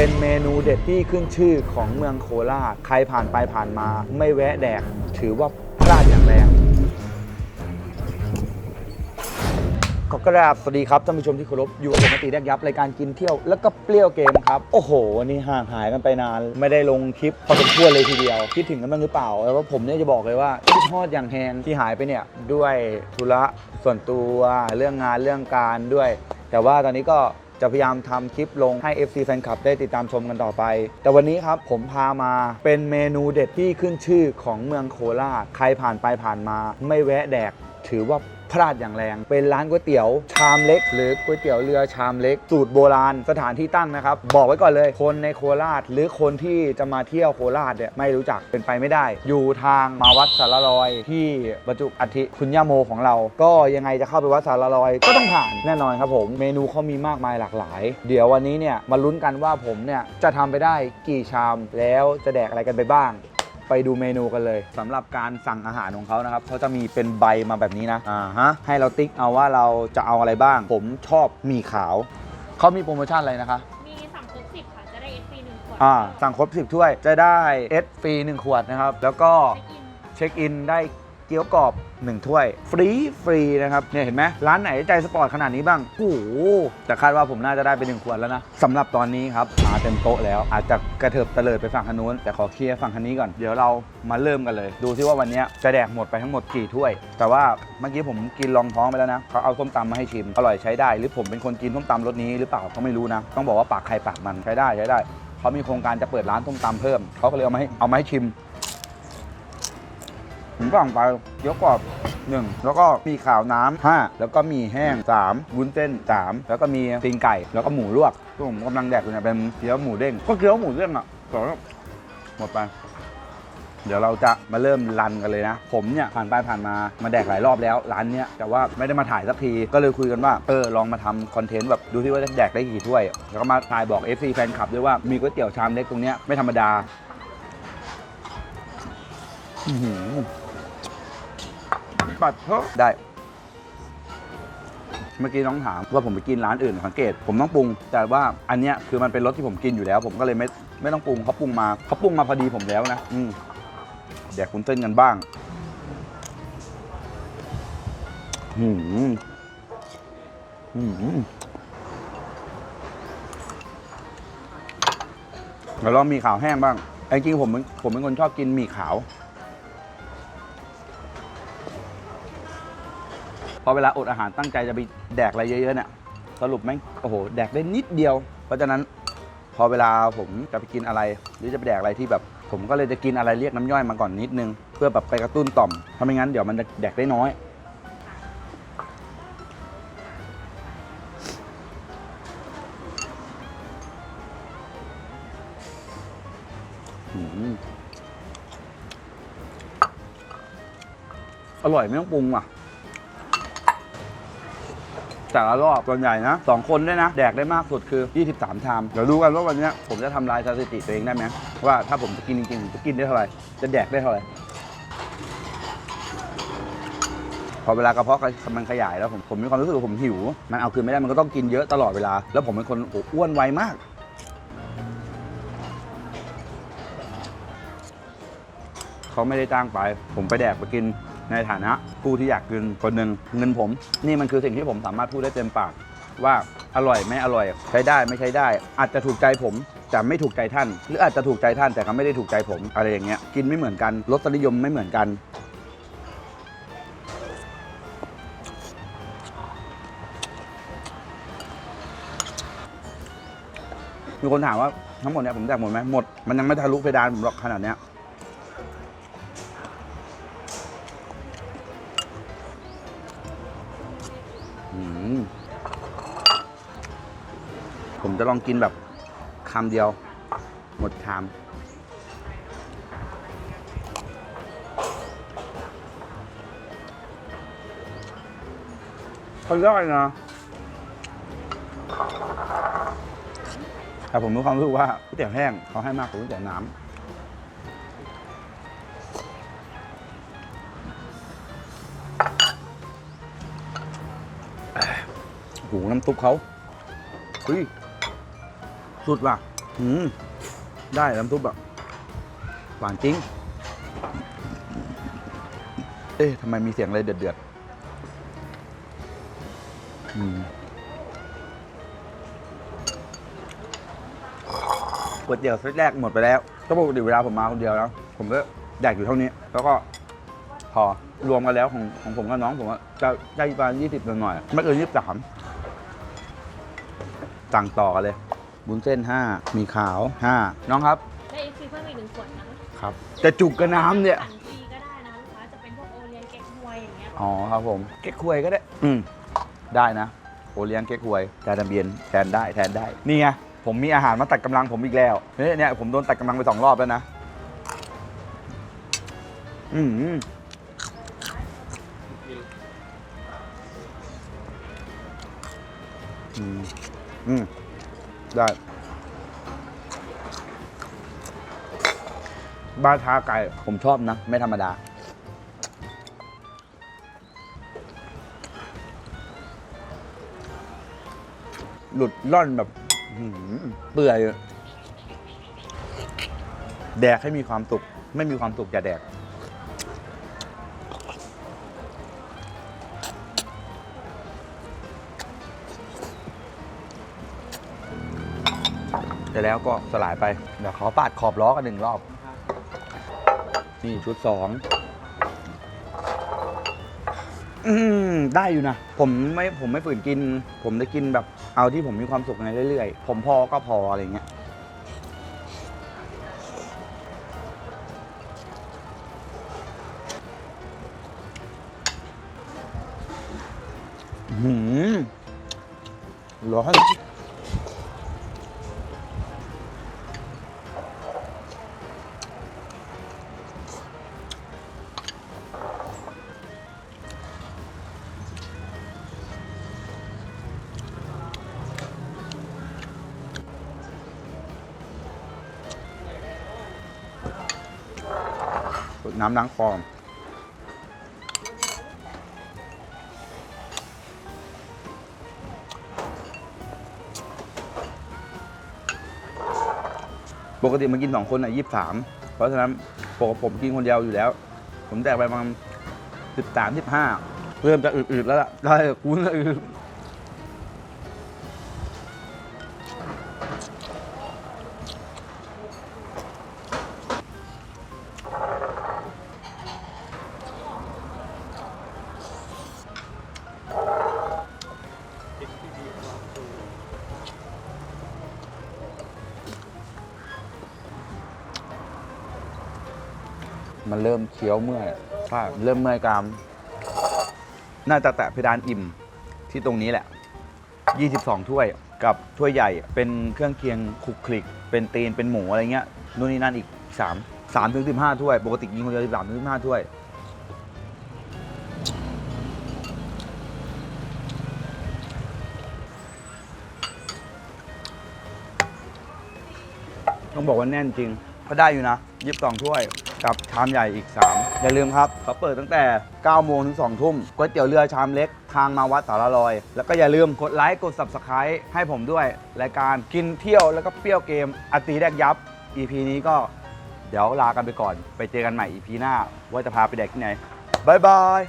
เป็นเมนูเด็ดที่ขึ้นชื่อของเมืองโคราชใครผ่านไปผ่านมา ไม่แวะแดก ถือว่าพลาดอย่างแรงขอกราบสวัสดีครับท่านผู้ชมที่เคารพอยู่กับผมติแดกยับรายการกินเที่ยวแล้วก็เปรี้ยวเกมครับ โอ้โหวันนี้ห่างหายกันไปนาน ไม่ได้ลงคลิปพอสมควรเลยทีเดียว คิดถึงกันบ้างหรือเปล่าแล้วว่าผมเนี่ยจะบอกเลยว่าที่ทอดอย่างแหงที่หายไปเนี่ยด้วยธุระส่วนตัวเรื่องงานเรื่องการด้วย แต่ว่าตอนนี้ก็ จะพยายามทำคลิปลงให้ FC แฟนคลับได้ติดตามชมกันต่อไป แต่วันนี้ครับผมพามาเป็นเมนูเด็ดที่ขึ้นชื่อของเมืองโคราชใครผ่านไปผ่านมาไม่แวะแดก ถือว่าพลาดอย่างแรง เป็นร้านก๋วยเตี๋ยวชามเล็ก หรือก๋วยเตี๋ยวเรือชามเล็ก สูตรโบราณสถานที่ตั้งนะครับ บอกไว้ก่อนเลย คนในโคราช หรือคนที่จะมาเที่ยวโคราชเนี่ยไม่รู้จักเป็นไปไม่ได้ อยู่ทางมาวัดสารลอย ที่บรรจุอัฐิคุณย่าโมของเรา ก็ยังไงจะเข้าไปวัดสารลอย ก็ต้องผ่านแน่นอนครับผม เมนูเขามีมากมายหลากหลาย เดี๋ยววันนี้เนี่ยมาลุ้นกันว่าผมเนี่ยจะทำไปได้กี่ชามแล้วจะแดกอะไรกันไปบ้าง ไปดูเมนูกันเลยสำหรับการสั่งอาหารของเขานะครับเขาจะมีเป็นใบมาแบบนี้นะอ่าฮะให้เราติ๊กเอาว่าเราจะเอาอะไรบ้าง ผมชอบหมี่ขาวเขามีโปรโมชั่นอะไรนะคะ มีสั่งครบสิบค่ะ จะได้เอฟรีหนึ่งขวดอ่าสั่งครบ 10ถ้วยจะได้เอสฟรี1ขวดนะครับ แล้วก็เช็คอินเช็คอินได้ เกี๊ยวกรอบ 1 ถ้วย ฟรีฟรีนะครับเนี่ยเห็นไหมร้านไหนใจสปอร์ตขนาดนี้บ้างโอ้โหแต่คาดว่าผมน่าจะได้ไปหนึ่งขวดแล้วนะสำหรับตอนนี้ครับมาเต็มโต๊ะแล้ว อาจจะกระเถิบเตลิดไปฝั่งทางนู้นแต่ขอเคลียร์ฝั่งทางนี้ก่อนเดี๋ยวเรามาเริ่มกันเลย ดูที่ว่าวันนี้จะแดกหมดไปทั้งหมดกี่ถ้วย แต่ว่าเมื่อกี้ผมกินรองท้องไปแล้วนะเขาเอาส้มตำมาให้ชิมอร่อยใช้ได้ หรือผมเป็นคนกินส้มตำรสนี้หรือเปล่าก็ไม่รู้นะต้องบอกว่าปากใครปากมันใช้ได้ใช้ได้เขามีโครงการจะเปิดร้านส้มตำเพิ่มเขาก็เลยเอามาให้เอามาให้ชิม ผมสั่งไปเกี๊ยวกรอบหนึ่งแล้วก็มีข่าวน้ำห้าแล้วก็มีแห้งสามวุ้นเส้นสามแล้วก็มีตีนไก่ แล้วก็หมูลวกที่ผมกำลังแดกอยู่เนี่ยเป็นเกี๊ยวหมูเด้ง ก็เกี๊ยวหมูเด้งอะแต่ว่าหมดไป เดี๋ยวเราจะมาเริ่มรันกันเลยนะ ผมเนี่ยผ่านไปผ่านมามาแดกหลายรอบแล้วร้านเนี้ยแต่ว่าไม่ได้มาถ่ายสักทีก็เลยคุยกันว่าเออลองมาทำคอนเทนต์แบบดูที่ว่าจะแดกได้กี่ถ้วย แล้วก็มาถ่ายบอก FC แฟนคลับด้วยว่ามีก๋วยเตี๋ยวชามเล็กตรงเนี้ยไม่ธรรมดา อื ปัดเถอะได้ เมื่อกี้น้องถามว่าผมไปกินร้านอื่นสังเกต ผมต้องปรุง แต่ว่าอันเนี้ยคือมันเป็นรสที่ผมกินอยู่แล้ว ผมก็เลยไม่ไม่ต้องปรุงเขาปรุงมาเขาปรุงมาพอดีผมแล้วนะอืมแดกคุณเต้นกันบ้างหืมหืมเดี๋ยวลองมีขาวแห้งบ้างไอ้จริงๆผมผมเป็นคนชอบกินหมี่ขาว อเวลาอดอาหารตั้งใจจะไปแดกอะไรเยอะๆเนี่ยสรุปแม่งโอ้โหแดกได้นิดเดียว เพราะฉะนั้นพอเวลาผมจะไปกินอะไร หรือจะไปแดกอะไรที่แบบ ผมก็เลยจะกินอะไรเรียกน้ำย่อยมาก่อนนิดนึง เพื่อแบบไปกระตุ้นต่อมถ้าไม่งั้นเดี๋ยวมันจะแดกได้น้อยอร่อยไม่ต้องปรุงอะ แต่ละรอบส่วนใหญ่นะสองคนด้วยนะ แดกได้มากสุดคือ 23 ชาม เดี๋ยวดูกันว่าวันนี้ผมจะทำลายสถิติตัวเองได้ไหมว่าถ้าผมจะกินจริงๆผมจะกินได้เท่าไหร่ จะแดกได้เท่าไหร่ พอเวลากระเพาะมันขยายแล้วผมผมมีความรู้สึกว่าผมหิว มันเอาคืนไม่ได้มันก็ต้องกินเยอะตลอดเวลา แล้วผมเป็นคนอ้โหอ้วนไวมากเขาไม่ได้จ้างไป ผมไปแดกไปกิน ในฐานะผู้ที่อยากกินคนหนึ่งเงินผม นี่มันคือสิ่งที่ผมสามารถพูดได้เต็มปาก ว่าอร่อยไม่อร่อย ใช้ได้ไม่ใช้ได้ อาจจะถูกใจผมแต่ไม่ถูกใจท่าน หรืออาจจะถูกใจท่านแต่ก็ไม่ได้ถูกใจผมอะไรอย่างเงี้ยกินไม่เหมือนกันรสนิยมไม่เหมือนกันมีคนถามว่าทั้งหมดเนี่ยผมแดกหมดไหมหมด มันยังไม่ทะลุเพดานผมหรอกขนาดเนี้ย จะลองกินแบบคำเดียว หมดชามเขาย่อยนะแต่ผมมีความรู้สึกว่าก๋วยเตี๋ยวแห้งเขาให้มากกว่าก๋วยเตี๋ยวน้ำโอ้โหน้ำซุปเขาเฮ้ย สุดว่ะอืมได้น้ำซุปแบบหวานจริง เอ๊ะทำไมมีเสียงอะไรเดือดเดือดๆอืมก๋วยเตี๋ยวเซตแรกหมดไปแล้วก็ปกติเวลาผมมาคนเดียวนะผมก็แดกอยู่เท่านี้ แล้วก็พอรวมกันแล้วของของผมกับน้องผมอะจะได้ประมาณยี่สิบหน่อยๆไม่เกินยี่สิบสามสั่งต่อกันเลย บุญเส้นห้ามีขาวห้าน้องครับ ได้ FC เพิ่มอีกหนึ่งขวดนะคะครับ จะจุกกับน้ำเนี่ย สั่งฟรีก็ได้นะลูกค้าจะเป็นพวกโอเลียนเก๊กฮวยอย่างเงี้ยอ๋อครับผม เก๊กควยก็ได้ อืม ได้นะ โอเลี้ยงเก๊กควยแทนทะเบียนแทนได้แทนได้ นี่ไง ผมมีอาหารมาตัดกำลังผมอีกแล้ว เนี่ยเนี่ยผมโดนตัดกำลังไปสองรอบแล้วนะ อืม อืม อืม ได้ บ้าท้าไก่ผมชอบนะ ไม่ธรรมดา หลุดล่อนแบบหือเปื่อย แดกให้มีความสุข ไม่มีความสุขอย่าแดก จแล้วก็สลายไป เดี๋ยวขอปาดขอบล้อกันหนึ่งรอบ นี่ชุดสองอืมได้อยู่นะ ผมไม่ผมไม่ฝืนกิน ผมจะกินแบบเอาที่ผมมีความสุขในเรื่อยๆ ผมพอก็พออะไรเงี้ยหืมร้อน น้ำล้างคอปกติมันกินสองคนอะยี่สิบสามเพราะฉะนั้นปกติผมกินคนเดียวอยู่แล้ว ผมแดกไปประมาณสิบสามสิบห้าเริ่มจะอืดๆแล้วล่ะได้กูน่ะอืด มันเริ่มเคี้ยวเมื่อยใช่เริ่มเมื่อยกรามน่าจะแตะเพดานอิ่มที่ตรงนี้แหละ 22 ถ้วยกับถ้วยใหญ่เป็นเครื่องเคียงคลุกคลิก เป็นตีนเป็นหมูอะไรเงี้ยนู่นนี่นั่นอีก 3 3ถึง15 ถ้วย ปกติกินคนเดียว13ถึง15 ถ้วยต้องบอกว่าแน่นจริงก็ได้อยู่นะยิบสองถ้วย กับชามใหญ่อีก 3 อย่าลืมครับเขาเปิดตั้งแต่ 9 โมงถึง 2 ทุ่มก๋วยเตี๋ยวเรือชามเล็กทางมาวัดสารลอย แล้วก็อย่าลืมกดไลค์กด Subscribe ให้ผมด้วย รายการกินเที่ยวแล้วก็เปรี้ยวเกมอตีแดกยับ EP นี้ก็เดี๋ยวลากันไปก่อน ไปเจอกันใหม่ EP หน้า ว่าจะพาไปแดกที่ไหนบายบาย